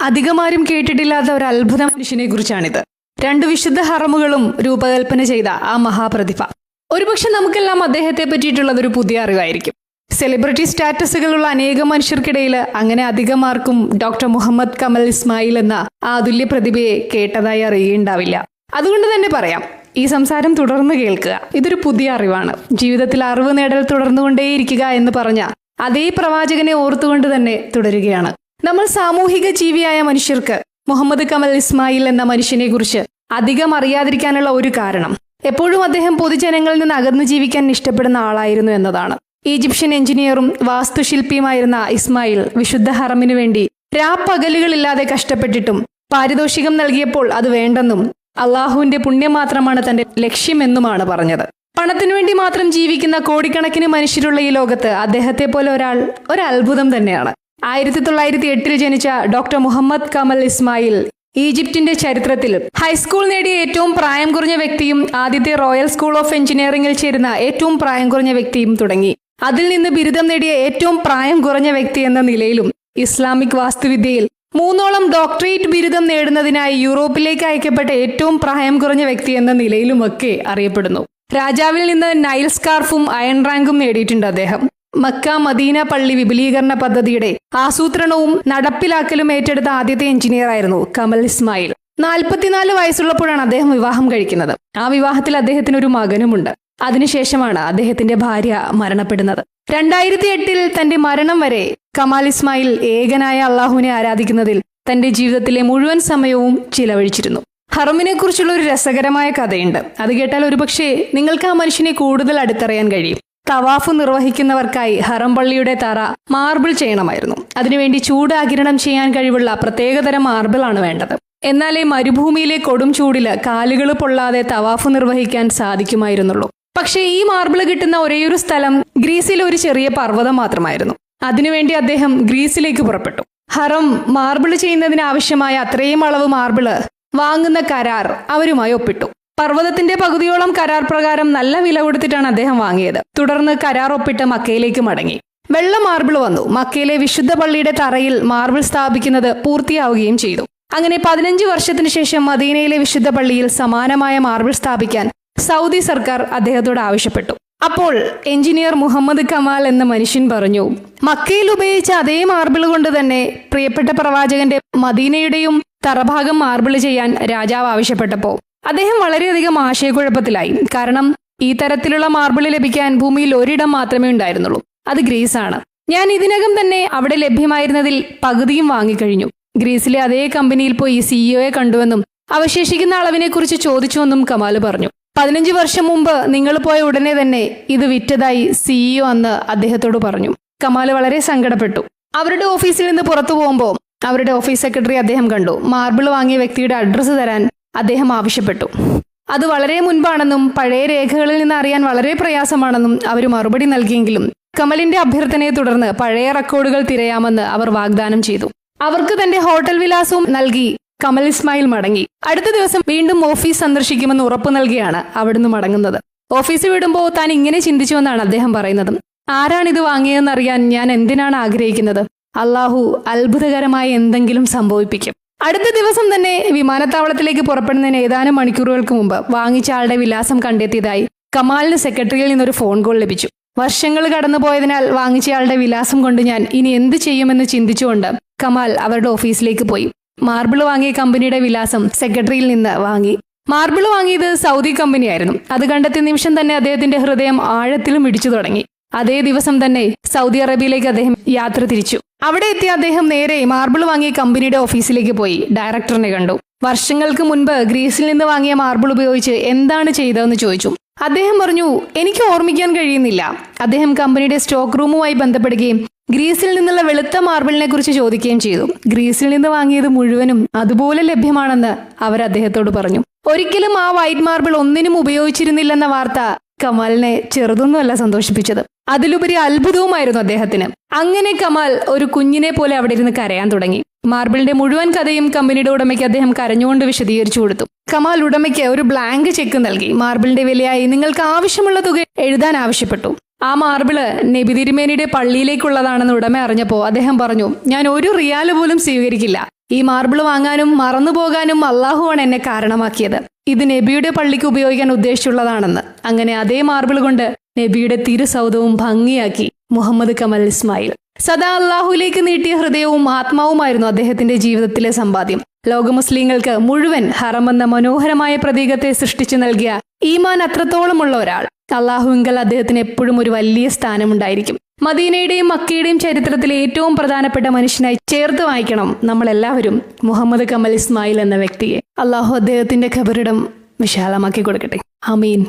അധികമാരും കേട്ടിട്ടില്ലാത്ത ഒരു അത്ഭുത മനുഷ്യനെ കുറിച്ചാണിത് രണ്ട് വിശുദ്ധ ഹറമുകളും രൂപകൽപ്പന ചെയ്ത ആ മഹാപ്രതിഭ. ഒരുപക്ഷെ നമുക്കെല്ലാം അദ്ദേഹത്തെ പറ്റിയിട്ടുള്ളത് ഒരു പുതിയ അറിവായിരിക്കും. സെലിബ്രിറ്റി സ്റ്റാറ്റസുകളുള്ള അനേക മനുഷ്യർക്കിടയിൽ അങ്ങനെ അധികമാർക്കും ഡോക്ടർ മുഹമ്മദ് കമൽ ഇസ്മായിൽ എന്ന ആ അതുല്യ പ്രതിഭയെ കേട്ടതായി അറിയുകയുണ്ടാവില്ല. അതുകൊണ്ട് തന്നെ പറയാം ഈ സംസാരം തുടർന്ന് കേൾക്കുക. ഇതൊരു പുതിയ അറിവാണ്. ജീവിതത്തിൽ അറിവ് നേടൽ തുടർന്നുകൊണ്ടേയിരിക്കുക എന്ന് പറഞ്ഞ അതേ പ്രവാചകനെ ഓർത്തുകൊണ്ട് തന്നെ തുടരുകയാണ്. നമ്മൾ സാമൂഹിക ജീവിയായ മനുഷ്യർക്ക് മുഹമ്മദ് കമൽ ഇസ്മായിൽ എന്ന മനുഷ്യനെ കുറിച്ച് അധികം അറിയാതിരിക്കാനുള്ള ഒരു കാരണം എപ്പോഴും അദ്ദേഹം പൊതുജനങ്ങളിൽ നിന്ന് അകന്നു ജീവിക്കാൻ ഇഷ്ടപ്പെടുന്ന ആളായിരുന്നു എന്നതാണ്. ഈജിപ്ഷ്യൻ എഞ്ചിനീയറും വാസ്തുശില്പിയുമായിരുന്ന ഇസ്മായിൽ വിശുദ്ധ ഹറമിനു വേണ്ടി രാപ്പകലുകളില്ലാതെ കഷ്ടപ്പെട്ടിട്ടും പാരിതോഷികം നൽകിയപ്പോൾ അത് വേണ്ടെന്നും അള്ളാഹുവിന്റെ പുണ്യം മാത്രമാണ് തന്റെ ലക്ഷ്യമെന്നുമാണ് പറഞ്ഞത്. പണത്തിനു വേണ്ടി മാത്രം ജീവിക്കുന്ന കോടിക്കണക്കിന് മനുഷ്യരുള്ള ഈ ലോകത്ത് അദ്ദേഹത്തെ പോലെ ഒരാൾ ഒരു അത്ഭുതം തന്നെയാണ്. ആയിരത്തി തൊള്ളായിരത്തി എട്ടിൽ ജനിച്ച ഡോക്ടർ മുഹമ്മദ് കമൽ ഇസ്മായിൽ ഈജിപ്തിന്റെ ചരിത്രത്തിൽ ഹൈസ്കൂൾ നേടിയ ഏറ്റവും പ്രായം കുറഞ്ഞ വ്യക്തിയും ആദ്യത്തെ റോയൽ സ്കൂൾ ഓഫ് എഞ്ചിനീയറിംഗിൽ ചേരുന്ന ഏറ്റവും പ്രായം കുറഞ്ഞ വ്യക്തിയും തുടങ്ങി. അതിൽ നിന്ന് ബിരുദം നേടിയ ഏറ്റവും പ്രായം കുറഞ്ഞ വ്യക്തി എന്ന നിലയിലും ഇസ്ലാമിക് വാസ്തുവിദ്യയിൽ മൂന്നോളം ഡോക്ടറേറ്റ് ബിരുദം നേടുന്നതിനായി യൂറോപ്പിലേക്ക് അയക്കപ്പെട്ട ഏറ്റവും പ്രായം കുറഞ്ഞ വ്യക്തി എന്ന നിലയിലുമൊക്കെ അറിയപ്പെടുന്നു. രാജാവിൽ നിന്ന് നൈൽ സ്കാർഫും അയൺ റാങ്കും നേടിയിട്ടുണ്ട് അദ്ദേഹം. മക്ക മദീന പള്ളി വിപുലീകരണ പദ്ധതിയുടെ ആസൂത്രണവും നടപ്പിലാക്കലും ഏറ്റെടുത്ത ആദ്യത്തെ എഞ്ചിനീയർ ആയിരുന്നു കമൽ ഇസ്മായിൽ. നാൽപ്പത്തിനാല് വയസ്സുള്ളപ്പോഴാണ് അദ്ദേഹം വിവാഹം കഴിക്കുന്നത്. ആ വിവാഹത്തിൽ അദ്ദേഹത്തിന് ഒരു മകനുമുണ്ട്. അതിനുശേഷമാണ് അദ്ദേഹത്തിന്റെ ഭാര്യ മരണപ്പെടുന്നത്. രണ്ടായിരത്തി എട്ടിൽ തന്റെ മരണം വരെ കമാൽ ഇസ്മായിൽ ഏകനായ അള്ളാഹുവിനെ ആരാധിക്കുന്നതിൽ തന്റെ ജീവിതത്തിലെ മുഴുവൻ സമയവും ചിലവഴിച്ചിരുന്നു. ഹറമിനെ കുറിച്ചുള്ള ഒരു രസകരമായ കഥയുണ്ട്. അത് കേട്ടാൽ ഒരുപക്ഷെ നിങ്ങൾക്ക് ആ മനുഷ്യനെ കൂടുതൽ അടുത്തറിയാൻ കഴിയും. തവാഫ് നിർവഹിക്കുന്നവർക്കായി ഹറം പള്ളിയുടെ തറ മാർബിൾ ചെയ്യണമായിരുന്നു. അതിനുവേണ്ടി ചൂട് ആകിരണം ചെയ്യാൻ കഴിവുള്ള പ്രത്യേകതരം മാർബിളാണ് വേണ്ടത്. എന്നാൽ ഈ മരുഭൂമിയിലെ കൊടും ചൂടിൽ കാലുകൾ പൊള്ളാതെ തവാഫ് നിർവഹിക്കാൻ സാധിക്കുമായിരുന്നുള്ളൂ. പക്ഷേ ഈ മാർബിൾ കിട്ടുന്ന ഒരേയൊരു സ്ഥലം ഗ്രീസിലെ ഒരു ചെറിയ പർവതം മാത്രമായിരുന്നു. അതിനുവേണ്ടി അദ്ദേഹം ഗ്രീസിലേക്ക് പുറപ്പെട്ടു. ഹറം മാർബിൾ ചെയ്യുന്നതിന് ആവശ്യമായ അത്രയും അളവ് മാർബിൾ വാങ്ങുന്ന കരാർ അവരുമായി ഒപ്പിട്ടു. പർവതത്തിന്റെ പകുതിയോളം കരാർ പ്രകാരം നല്ല വില കൊടുത്തിട്ടാണ് അദ്ദേഹം വാങ്ങിയത്. തുടർന്ന് കരാർ ഒപ്പിട്ട് മക്കയിലേക്ക് മടങ്ങി. വെള്ള മാർബിൾ വന്നു. മക്കയിലെ വിശുദ്ധ പള്ളിയുടെ തറയിൽ മാർബിൾ സ്ഥാപിക്കുന്നത് പൂർത്തിയാവുകയും ചെയ്തു. അങ്ങനെ പതിനഞ്ച് വർഷത്തിന് ശേഷം മദീനയിലെ വിശുദ്ധ പള്ളിയിൽ സമാനമായ മാർബിൾ സ്ഥാപിക്കാൻ സൗദി സർക്കാർ അദ്ദേഹത്തോട് ആവശ്യപ്പെട്ടു. അപ്പോൾ എഞ്ചിനീയർ മുഹമ്മദ് കമാൽ എന്ന മനുഷ്യൻ പറഞ്ഞു മക്കയിൽ ഉപയോഗിച്ച അതേ മാർബിൾ കൊണ്ട് തന്നെ പ്രിയപ്പെട്ട പ്രവാചകന്റെ മദീനയുടെയും തറഭാഗം മാർബിൾ ചെയ്യാൻ രാജാവ് ആവശ്യപ്പെട്ടപ്പോൾ അദ്ദേഹം വളരെയധികം ആശയക്കുഴപ്പത്തിലായി. കാരണം ഈ തരത്തിലുള്ള മാർബിൾ ലഭിക്കാൻ ഭൂമിയിൽ ഒരിടം മാത്രമേ ഉണ്ടായിരുന്നുള്ളൂ. അത് ഗ്രീസാണ്. ഞാൻ ഇതിനകം തന്നെ അവിടെ ലഭ്യമായിരുന്നതിൽ പകുതിയും വാങ്ങിക്കഴിഞ്ഞു. ഗ്രീസിലെ അതേ കമ്പനിയിൽ പോയി സിഇഒയെ കണ്ടുവെന്നും അവശേഷിക്കുന്ന അളവിനെക്കുറിച്ച് ചോദിച്ചുവെന്നും കമാൽ പറഞ്ഞു. പതിനഞ്ച് വർഷം മുമ്പ് നിങ്ങൾ പോയ ഉടനെ തന്നെ ഇത് വിറ്റതായി സിഇഒ അന്ന് അദ്ദേഹത്തോട് പറഞ്ഞു. കമാൽ വളരെ സങ്കടപ്പെട്ടു. അവരുടെ ഓഫീസിൽ നിന്ന് പുറത്തു പോകുമ്പോൾ അവരുടെ ഓഫീസ് സെക്രട്ടറി അദ്ദേഹം കണ്ടു. മാർബിൾ വാങ്ങിയ വ്യക്തിയുടെ അഡ്രസ്സ് തരാൻ അദ്ദേഹം ആവശ്യപ്പെട്ടു. അത് വളരെ മുൻപാണെന്നും പഴയ രേഖകളിൽ നിന്ന് അറിയാൻ വളരെ പ്രയാസമാണെന്നും അവർ മറുപടി നൽകിയെങ്കിലും കമലിന്റെ അഭ്യർത്ഥനയെ തുടർന്ന് പഴയ റെക്കോർഡുകൾ തിരയാമെന്ന് അവർ വാഗ്ദാനം ചെയ്തു. അവർക്ക് തന്റെ ഹോട്ടൽ വിലാസവും നൽകി കമൽ ഇസ്മായിൽ മടങ്ങി. അടുത്ത ദിവസം വീണ്ടും ഓഫീസ് സന്ദർശിക്കുമെന്ന് ഉറപ്പ് നൽകിയാണ് അവിടുന്ന് മടങ്ങുന്നത്. ഓഫീസ് വിടുമ്പോൾ താൻ ഇങ്ങനെ ചിന്തിച്ചുവെന്നാണ് അദ്ദേഹം പറയുന്നത്. ആരാണ് ഇത് വാങ്ങിയതെന്നറിയാൻ ഞാൻ എന്തിനാണ് ആഗ്രഹിക്കുന്നത്? അള്ളാഹു അത്ഭുതകരമായ എന്തെങ്കിലും സംഭവിപ്പിക്കും. അടുത്ത ദിവസം തന്നെ വിമാനത്താവളത്തിലേക്ക് പുറപ്പെടുന്നതിന് ഏതാനും മണിക്കൂറുകൾക്ക് മുമ്പ് വാങ്ങിച്ച ആളുടെ വിലാസം കണ്ടെത്തിയതായി കമാലിന് സെക്രട്ടറിയിൽ നിന്നൊരു ഫോൺ കോൾ ലഭിച്ചു. വർഷങ്ങൾ കടന്നുപോയതിനാൽ വാങ്ങിച്ചയാളുടെ വിലാസം കൊണ്ട് ഞാൻ ഇനി എന്ത് ചെയ്യുമെന്ന് ചിന്തിച്ചുകൊണ്ട് കമാൽ അവരുടെ ഓഫീസിലേക്ക് പോയി. മാർബിൾ വാങ്ങിയ കമ്പനിയുടെ വിലാസം സെക്രട്ടറിയിൽ നിന്ന് വാങ്ങി. മാർബിൾ വാങ്ങിയത് സൗദി കമ്പനിയായിരുന്നു. അത് കണ്ടെത്തിയ നിമിഷം തന്നെ അദ്ദേഹത്തിന്റെ ഹൃദയം ആഴത്തിലും ഇടിച്ചു തുടങ്ങി. അതേ ദിവസം തന്നെ സൗദി അറേബ്യയിലേക്ക് അദ്ദേഹം യാത്ര തിരിച്ചു. അവിടെ എത്തിയ അദ്ദേഹം നേരെ മാർബിൾ വാങ്ങിയ കമ്പനിയുടെ ഓഫീസിലേക്ക് പോയി. ഡയറക്ടറിനെ കണ്ടു. വർഷങ്ങൾക്ക് മുൻപ് ഗ്രീസിൽ നിന്ന് വാങ്ങിയ മാർബിൾ ഉപയോഗിച്ച് എന്താണ് ചെയ്തതെന്ന് ചോദിച്ചു. അദ്ദേഹം പറഞ്ഞു എനിക്ക് ഓർമ്മിക്കാൻ കഴിയുന്നില്ല. അദ്ദേഹം കമ്പനിയുടെ സ്റ്റോക്ക് റൂമുമായി ബന്ധപ്പെടുകയും ഗ്രീസിൽ നിന്നുള്ള വെളുത്ത മാർബിളിനെ കുറിച്ച് ചോദിക്കുകയും ചെയ്തു. ഗ്രീസിൽ നിന്ന് വാങ്ങിയത് മുഴുവനും അതുപോലെ ലഭ്യമാണെന്ന് അവർ അദ്ദേഹത്തോട് പറഞ്ഞു. ഒരിക്കലും ആ വൈറ്റ് മാർബിൾ ഒന്നിനും ഉപയോഗിച്ചിരുന്നില്ലെന്ന വാർത്ത കമാലിനെ ചെറുതൊന്നുമല്ല സന്തോഷിപ്പിച്ചത്. അതിലുപരി അത്ഭുതവുമായിരുന്നു അദ്ദേഹത്തിന്. അങ്ങനെ കമാൽ ഒരു കുഞ്ഞിനെ പോലെ അവിടെ ഇരുന്ന് കരയാൻ തുടങ്ങി. മാർബിളിന്റെ മുഴുവൻ കഥയും കമ്പനിയുടെ ഉടമയ്ക്ക് അദ്ദേഹം കരഞ്ഞുകൊണ്ട് വിശദീകരിച്ചു കൊടുത്തു. കമാൽ ഉടമയ്ക്ക് ഒരു ബ്ലാങ്ക് ചെക്ക് നൽകി. മാർബിളിന്റെ വിലയായി നിങ്ങൾക്ക് ആവശ്യമുള്ള തുക എഴുതാൻ ആവശ്യപ്പെട്ടു. ആ മാർബിൾ നബി തിരുമേനിയുടെ പള്ളിയിലേക്കുള്ളതാണെന്ന് ഉടമ അറിഞ്ഞപ്പോൾ അദ്ദേഹം പറഞ്ഞു ഞാൻ ഒരു റിയാൽ പോലും സ്വീകരിക്കില്ല. ഈ മാർബിൾ വാങ്ങാനും മറന്നു പോകാനും അള്ളാഹുവാണ് എന്നെ കാരണമാക്കിയത്. ഇത് നബിയുടെ പള്ളിക്ക് ഉപയോഗിക്കാൻ ഉദ്ദേശിച്ചുള്ളതാണെന്ന്. അങ്ങനെ അതേ മാർബിൾ കൊണ്ട് നബിയുടെ തിരുസൗധവും ഭംഗിയാക്കി മുഹമ്മദ് കമൽ ഇസ്മായിൽ. സദാ അള്ളാഹുലേക്ക് നീട്ടിയ ഹൃദയവും ആത്മാവുമായിരുന്നു അദ്ദേഹത്തിന്റെ ജീവിതത്തിലെ സമ്പാദ്യം. ലോക മുസ്ലിങ്ങൾക്ക് മുഴുവൻ ഹറമെന്ന മനോഹരമായ പ്രതീകത്തെ സൃഷ്ടിച്ചു നൽകിയ ഈമാൻ അത്രത്തോളമുള്ള ഒരാൾ. അള്ളാഹുവിങ്കൽ അദ്ദേഹത്തിന് എപ്പോഴും ഒരു വലിയ സ്ഥാനമുണ്ടായിരിക്കും. മദീനയുടെയും മക്കയുടെയും ചരിത്രത്തിലെ ഏറ്റവും പ്രധാനപ്പെട്ട മനുഷ്യനായി ചേർത്ത് വായിക്കണം നമ്മൾ എല്ലാവരും മുഹമ്മദ് കമൽ ഇസ്മായിൽ എന്ന വ്യക്തിയെ. അള്ളാഹു അദ്ദേഹത്തിന്റെ ഖബറിടം വിശാലമാക്കി കൊടുക്കട്ടെ. അമീൻ